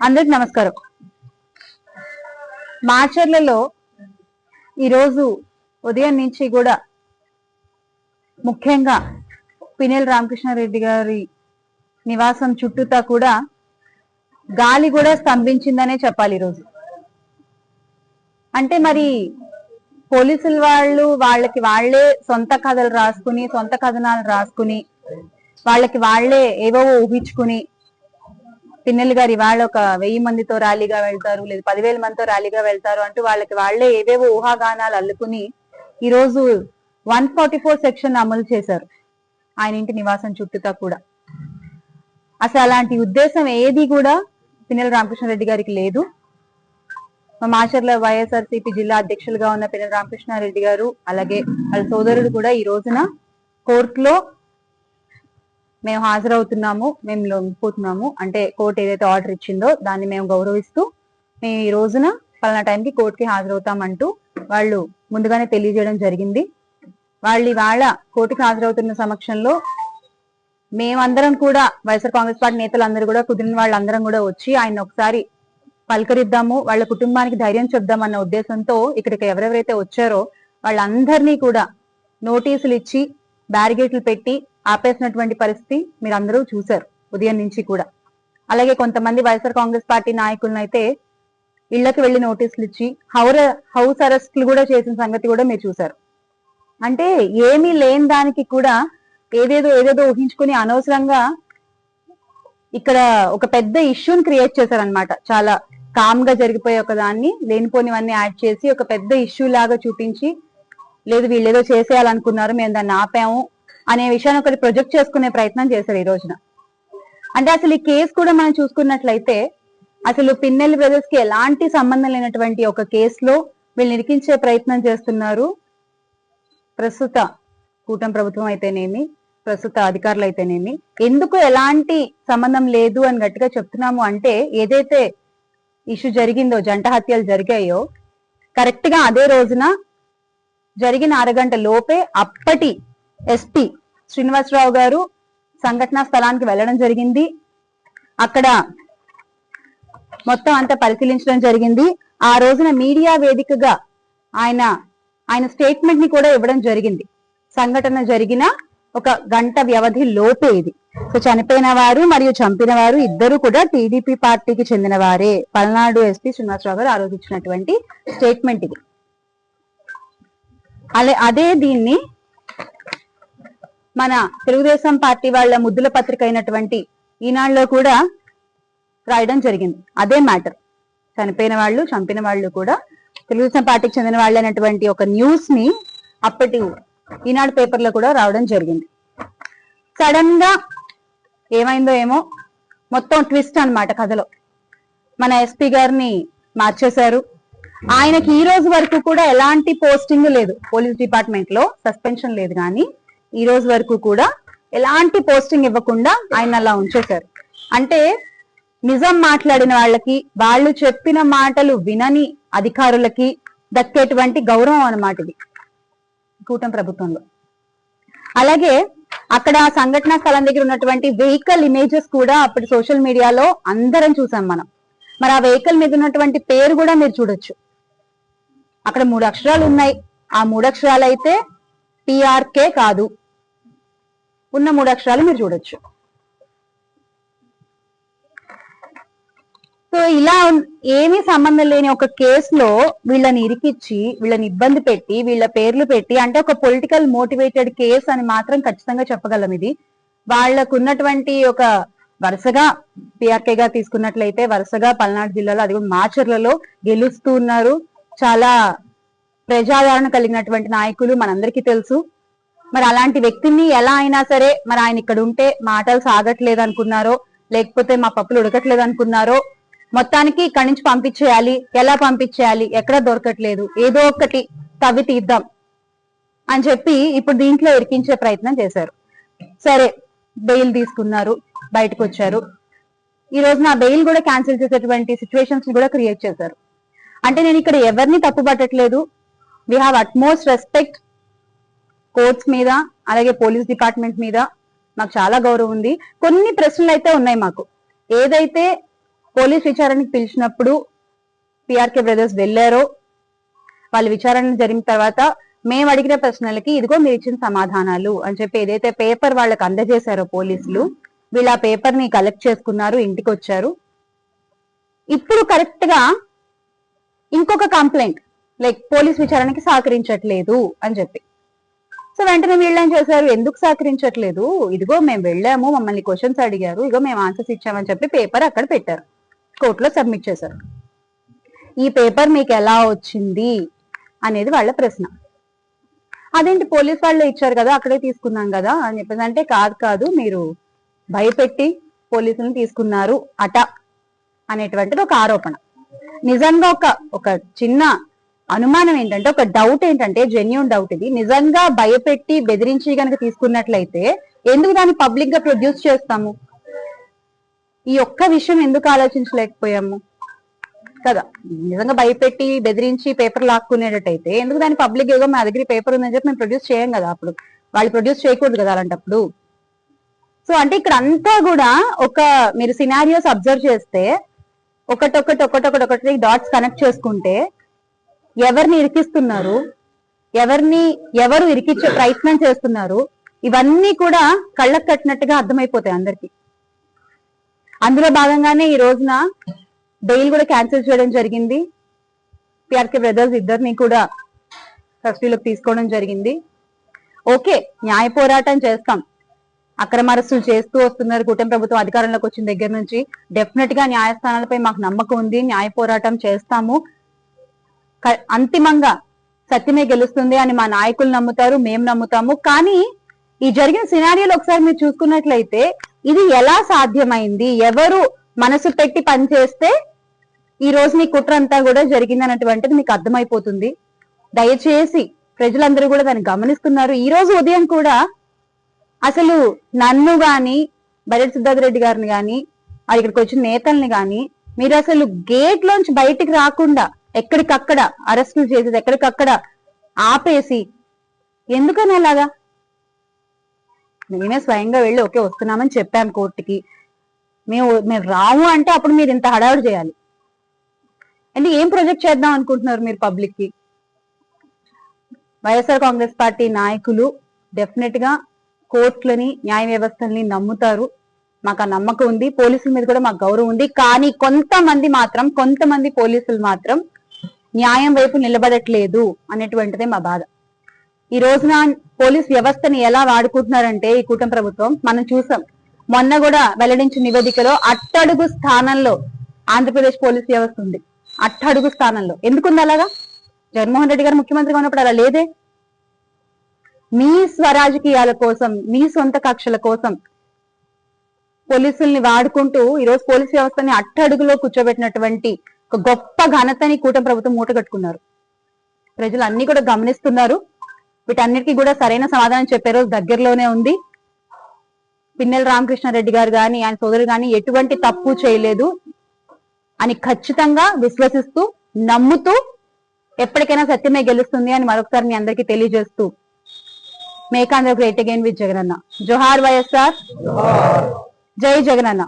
అందరికి నమస్కారం. మాచర్లలో ఈరోజు ఉదయం నుంచి కూడా ముఖ్యంగా పినెల్ రామకృష్ణారెడ్డి గారి నివాసం చుట్టూతా కూడా గాలి కూడా స్తంభించిందనే చెప్పాలి ఈరోజు. అంటే మరి పోలీసుల వాళ్ళు వాళ్ళకి వాళ్ళే సొంత కథలు రాసుకుని సొంత కథనాలు రాసుకుని వాళ్ళకి వాళ్ళే ఏవో ఊహించుకుని పిన్నెల్ గారు ఇవాళ ఒక వెయ్యి మందితో ర్యాలీగా వెళ్తారు లేదా పదివేల మందితో ర్యాలీగా వెళ్తారు అంటూ వాళ్ళకి వాళ్ళే ఏవేవో ఊహాగానాలు అల్లుకుని ఈ రోజు వన్ ఫార్టీ ఫోర్ సెక్షన్ అమలు చేశారు ఆయన ఇంటి నివాసం చుట్టూతా కూడా. అసలు అలాంటి ఉద్దేశం ఏది కూడా పిన్నెల రామకృష్ణారెడ్డి గారికి లేదు. మా మాచర్ల వైఎస్ఆర్సీపీ జిల్లా అధ్యక్షులుగా ఉన్న పిన్నెల రామకృష్ణారెడ్డి గారు అలాగే వాళ్ళ సోదరుడు కూడా ఈ రోజున కోర్టులో మేము హాజరవుతున్నాము మేము లొంగిపోతున్నాము అంటే కోర్టు ఏదైతే ఆర్డర్ ఇచ్చిందో దాన్ని మేము గౌరవిస్తూ మేము ఈ రోజున పలానా టైంకి కోర్టుకి హాజరవుతామంటూ వాళ్ళు ముందుగానే తెలియజేయడం జరిగింది. వాళ్ళు ఇవాళ కోర్టుకి హాజరవుతున్న సమక్షంలో మేమందరం కూడా వైఎస్ఆర్ కాంగ్రెస్ పార్టీ నేతలందరూ కూడా కుదిరిన వాళ్ళందరం కూడా వచ్చి ఆయన ఒకసారి పలకరిద్దాము వాళ్ళ కుటుంబానికి ధైర్యం చెప్దామన్న ఉద్దేశంతో ఇక్కడికి ఎవరెవరైతే వచ్చారో వాళ్ళందరినీ కూడా నోటీసులు ఇచ్చి బ్యారిగేట్లు పెట్టి ఆపేసినటువంటి పరిస్థితి మీరు అందరూ చూశారు ఉదయం నుంచి కూడా. అలాగే కొంతమంది వైఎస్ఆర్ కాంగ్రెస్ పార్టీ నాయకులను అయితే ఇళ్ళకు వెళ్ళి నోటీసులు ఇచ్చి హౌర హౌస్ అరెస్ట్లు కూడా చేసిన సంగతి కూడా మీరు చూశారు. అంటే ఏమీ లేని దానికి కూడా ఏదేదో ఏదేదో ఊహించుకుని అనవసరంగా ఇక్కడ ఒక పెద్ద ఇష్యూని క్రియేట్ చేశారనమాట చాలా కామ్గా జరిగిపోయే ఒక దాన్ని లేనిపోనివన్నీ యాడ్ చేసి ఒక పెద్ద ఇష్యూ లాగా చూపించి లేదు వీళ్ళు ఏదో చేసేయాలనుకున్నారు మేము దాన్ని ఆపాము అనే విషయాన్ని ఒకటి ప్రొజెక్ట్ చేసుకునే ప్రయత్నం చేశారు ఈ రోజున. అంటే అసలు ఈ కేసు కూడా మనం చూసుకున్నట్లయితే అసలు పిన్నెల్లి బ్రదర్స్కి ఎలాంటి సంబంధం లేనటువంటి ఒక కేసులో వీళ్ళు నిరికించే ప్రయత్నం చేస్తున్నారు. ప్రస్తుత కూటమి ప్రభుత్వం అయితేనేమి ప్రస్తుత అధికారులు అయితేనేమి ఎందుకు ఎలాంటి సంబంధం లేదు అని గట్టిగా చెప్తున్నాము అంటే ఏదైతే ఇష్యూ జరిగిందో జంట హత్యలు జరిగాయో కరెక్ట్గా అదే రోజున జరిగిన అరగంట లోపే అప్పటి ఎస్పీ శ్రీనివాసరావు గారు సంఘటనా స్థలానికి వెళ్ళడం జరిగింది. అక్కడ మొత్తం అంతా పరిశీలించడం జరిగింది. ఆ రోజున మీడియా వేదికగా ఆయన ఆయన స్టేట్మెంట్ని కూడా ఇవ్వడం జరిగింది. సంఘటన జరిగిన ఒక గంట వ్యవధి లోపే ఇది. సో చనిపోయిన వారు మరియు చంపిన వారు ఇద్దరు కూడా టీడీపీ పార్టీకి చెందిన వారే. పల్నాడు ఎస్పీ శ్రీనివాసరావు గారు ఆ రోజు ఇచ్చినటువంటి స్టేట్మెంట్ ఇది. అలే అదే దీన్ని మన తెలుగుదేశం పార్టీ వాళ్ళ ముద్దుల పత్రిక అయినటువంటి ఈనాడులో కూడా రాయడం జరిగింది. అదే మ్యాటర్. చనిపోయిన వాళ్ళు చంపిన వాళ్ళు కూడా తెలుగుదేశం పార్టీకి చెందిన వాళ్ళు అనేటువంటి ఒక న్యూస్ని అప్పటి ఈనాడు పేపర్లో కూడా రావడం జరిగింది. సడన్గా ఏమైందో ఏమో మొత్తం ట్విస్ట్ అన్నమాట కథలో. మన ఎస్పీ గారిని మార్చేశారు. ఆయనకి ఈ రోజు వరకు కూడా ఎలాంటి పోస్టింగ్ లేదు. పోలీస్ డిపార్ట్మెంట్లో సస్పెన్షన్ లేదు కానీ ఈ రోజు వరకు కూడా ఎలాంటి పోస్టింగ్ ఇవ్వకుండా ఆయన అలా ఉంచేశారు. అంటే నిజం మాట్లాడిన వాళ్ళకి వాళ్ళు చెప్పిన మాటలు వినని అధికారులకి దక్కేటువంటి గౌరవం అన్నమాట ఇది కూటమి ప్రభుత్వంలో. అలాగే అక్కడ ఆ స్థలం దగ్గర ఉన్నటువంటి వెహికల్ ఇమేజెస్ కూడా అప్పుడు సోషల్ మీడియాలో అందరం చూసాం మనం. మరి ఆ వెహికల్ మీద ఉన్నటువంటి పేరు కూడా మీరు చూడొచ్చు. అక్కడ మూడు అక్షరాలు ఉన్నాయి. ఆ మూడు అక్షరాలు అయితే పిఆర్కే కాదు. ఉన్న మూడు అక్షరాలు మీరు చూడొచ్చు. సో ఇలా ఏమీ సంబంధం లేని ఒక కేసులో వీళ్ళని ఇరికిచ్చి వీళ్ళని ఇబ్బంది పెట్టి వీళ్ళ పేర్లు పెట్టి అంటే ఒక పొలిటికల్ మోటివేటెడ్ కేసు అని మాత్రం ఖచ్చితంగా చెప్పగలం ఇది. వాళ్ళకు ఉన్నటువంటి ఒక వరుసగా పిఆర్కే గా తీసుకున్నట్లయితే వరుసగా పల్నాడు జిల్లాలో అది కూడా మాచర్లలో గెలుస్తూ ఉన్నారు. చాలా ప్రజాదరణ కలిగినటువంటి నాయకులు మనందరికీ తెలుసు. మరి అలాంటి వ్యక్తిని ఎలా అయినా సరే మరి ఆయన ఇక్కడ ఉంటే మాటలు సాగట్లేదు అనుకున్నారో లేకపోతే మా పప్పులు ఉడకట్లేదు అనుకున్నారో మొత్తానికి ఇక్కడి నుంచి పంపించేయాలి. ఎలా పంపించేయాలి? ఎక్కడ దొరకట్లేదు? ఏదో ఒకటి తవ్వి తీద్దాం అని చెప్పి ఇప్పుడు దీంట్లో ఇరికించే ప్రయత్నం చేశారు. సరే బెయిల్ తీసుకున్నారు బయటకు వచ్చారు. ఈ రోజు నా బెయిల్ కూడా క్యాన్సిల్ చేసేటువంటి సిచ్యువేషన్స్ కూడా క్రియేట్ చేశారు. అంటే నేను ఇక్కడ ఎవరిని తప్పు పట్టట్లేదు we have utmost respect courts మీద అలాగే పోలీస్ డిపార్ట్మెంట్ మీద. మాకు చాలా గౌరవం ఉంది. కొన్ని ప్రశ్నలు అయితే ఉన్నాయి మాకు. ఏదైతే పోలీస్ విచారణకి పిలిచినప్పుడు పిఆర్కే బ్రదర్స్ వెళ్ళారో వాళ్ళ విచారణ జరిగిన తర్వాత మేము అడిగిన ప్రశ్నలకి ఇదిగో మీరు ఇచ్చిన సమాధానాలు అని చెప్పి ఏదైతే పేపర్ వాళ్ళకి అందజేశారో పోలీసులు వీళ్ళు ఆ పేపర్ని కలెక్ట్ చేసుకున్నారు ఇంటికి వచ్చారు. ఇప్పుడు కరెక్ట్గా ఇంకొక కంప్లైంట్ లైక్ పోలీస్ విచారణకి సహకరించట్లేదు అని చెప్పి. సో వెంటనే వీళ్ళు ఏం చేశారు? ఎందుకు సహకరించట్లేదు? ఇదిగో మేము వెళ్ళాము మమ్మల్ని క్వశ్చన్స్ అడిగారు ఇదిగో మేము ఆన్సర్స్ ఇచ్చామని చెప్పి పేపర్ అక్కడ పెట్టారు. కోర్టులో సబ్మిట్ చేశారు. ఈ పేపర్ మీకు ఎలా వచ్చింది? అనేది వాళ్ళ ప్రశ్న. అదేంటి పోలీస్ వాళ్ళు ఇచ్చారు కదా అక్కడే తీసుకున్నాం కదా అని చెప్పేసి అంటే కాదు కాదు మీరు భయపెట్టి పోలీసులను తీసుకున్నారు అట అనేటువంటిది ఒక ఆరోపణ. నిజంగా ఒక ఒక చిన్న అనుమానం ఏంటంటే ఒక డౌట్ ఏంటంటే జెన్యున్ డౌట్ ఇది. నిజంగా భయపెట్టి బెదిరించి గనక తీసుకున్నట్లయితే ఎందుకు దాన్ని పబ్లిక్గా ప్రొడ్యూస్ చేస్తాము? ఈ ఒక్క విషయం ఎందుకు ఆలోచించలేకపోయాము? కదా నిజంగా భయపెట్టి బెదిరించి పేపర్ లాక్కునేటట్టయితే ఎందుకు దాన్ని పబ్లిక్ ఏదో మా దగ్గర పేపర్ ఉందని చెప్పి మేము ప్రొడ్యూస్ చేయం కదా అప్పుడు. వాళ్ళు ప్రొడ్యూస్ చేయకూడదు కదా అలాంటప్పుడు. సో అంటే ఇక్కడ అంతా కూడా ఒక మీరు సినారియోస్ అబ్జర్వ్ చేస్తే ఒకటొకటి ఒకటొకటి ఒకటి డాట్స్ కనెక్ట్ చేసుకుంటే ఎవరిని ఇరికిస్తున్నారు? ఎవరిని ఎవరు ఇరికిచ్చే ప్రయత్నం చేస్తున్నారు? ఇవన్నీ కూడా కళ్ళకు కట్టినట్టుగా అర్థమైపోతాయి అందరికి. అందులో భాగంగానే ఈ రోజున బెయిల్ కూడా క్యాన్సిల్ చేయడం జరిగింది. పిఆర్కే బ్రదర్స్ ఇద్దరిని కూడా కస్టడీలోకి తీసుకోవడం జరిగింది. ఓకే న్యాయ పోరాటం చేస్తాం. అక్రమ అరెస్టులు చేస్తూ వస్తున్నారు. కూటమి ప్రభుత్వం అధికారంలోకి వచ్చిన దగ్గర నుంచి డెఫినెట్గా న్యాయస్థానాలపై మాకు నమ్మకం ఉంది. న్యాయ పోరాటం చేస్తాము. అంతిమంగా సత్యమే గెలుస్తుంది అని మా నాయకులు నమ్ముతారు మేము నమ్ముతాము. కానీ ఈ జరిగిన సినారియోలు ఒకసారి మీరు చూసుకున్నట్లయితే ఇది ఎలా సాధ్యమైంది? ఎవరు మనసు పెట్టి పనిచేస్తే ఈ రోజు నీ కుట్ర అంతా కూడా జరిగింది అన్నటువంటిది మీకు అర్థమైపోతుంది. దయచేసి ప్రజలందరూ కూడా దాన్ని గమనిస్తున్నారు. ఈ రోజు ఉదయం కూడా అసలు నన్ను గాని బడెట్ సిద్ధార్థ రెడ్డి గారిని గాని ఇక్కడికి వచ్చిన నేతల్ని గాని మీరు అసలు గేట్ లోంచి బయటికి రాకుండా ఎక్కడికక్కడ అరెస్టులు చేసేది ఎక్కడికక్కడ ఆపేసి ఎందుకని అలాగా? మేమే స్వయంగా వెళ్ళి ఓకే వస్తున్నామని చెప్పాం కోర్టుకి. మేము మేము రాము అంటే అప్పుడు మీరు ఇంత హడావుడు చేయాలి. అంటే ఏం ప్రొజెక్ట్ చేద్దాం అనుకుంటున్నారు మీరు పబ్లిక్కి వైఎస్ఆర్ కాంగ్రెస్ పార్టీ నాయకులు డెఫినెట్గా కోర్టులని న్యాయ వ్యవస్థల్ని నమ్ముతారు. మాకు ఆ నమ్మకం ఉంది. పోలీసుల మీద కూడా మాకు గౌరవం ఉంది. కానీ కొంతమంది మాత్రం కొంతమంది పోలీసులు మాత్రం న్యాయం వైపు నిలబడట్లేదు అనేటువంటిదే మా బాధ. ఈ రోజున పోలీస్ వ్యవస్థని ఎలా వాడుకుంటున్నారంటే ఈ కూటమి ప్రభుత్వం మనం చూసాం. మొన్న కూడా వెల్లడించిన నివేదికలో అట్టడుగు స్థానంలో ఆంధ్రప్రదేశ్ పోలీస్ వ్యవస్థ ఉంది. అట్టడుగు స్థానంలో. ఎందుకుంది అలాగా? జగన్మోహన్ రెడ్డి గారు ముఖ్యమంత్రిగా ఉన్నప్పుడు అలా లేదే? మీ స్వరాజకీయాల కోసం మీ సొంత కక్షల కోసం పోలీసుల్ని వాడుకుంటూ ఈ రోజు పోలీస్ వ్యవస్థని అట్టడుగులో కూర్చోబెట్టినటువంటి ఒక గొప్ప ఘనతని కూటమి ప్రభుత్వం మూటగట్టుకున్నారు ప్రజలు అన్ని కూడా గమనిస్తున్నారు. వీటన్నిటికీ కూడా సరైన సమాధానం చెప్పే రోజు దగ్గరలోనే ఉంది. పిన్నెల రామకృష్ణారెడ్డి గారు కానీ ఆయన సోదరు కానీ ఎటువంటి తప్పు చేయలేదు అని ఖచ్చితంగా విశ్వసిస్తూ నమ్ముతూ ఎప్పటికైనా సత్యమే గెలుస్తుంది అని మరొకసారి మీ అందరికీ తెలియజేస్తూ. మేకాంధ్ర గ్రేట్ అగైన్ విత్ జగనన్న. జోహార్ వైఎస్ఆర్. జై జగనన్న.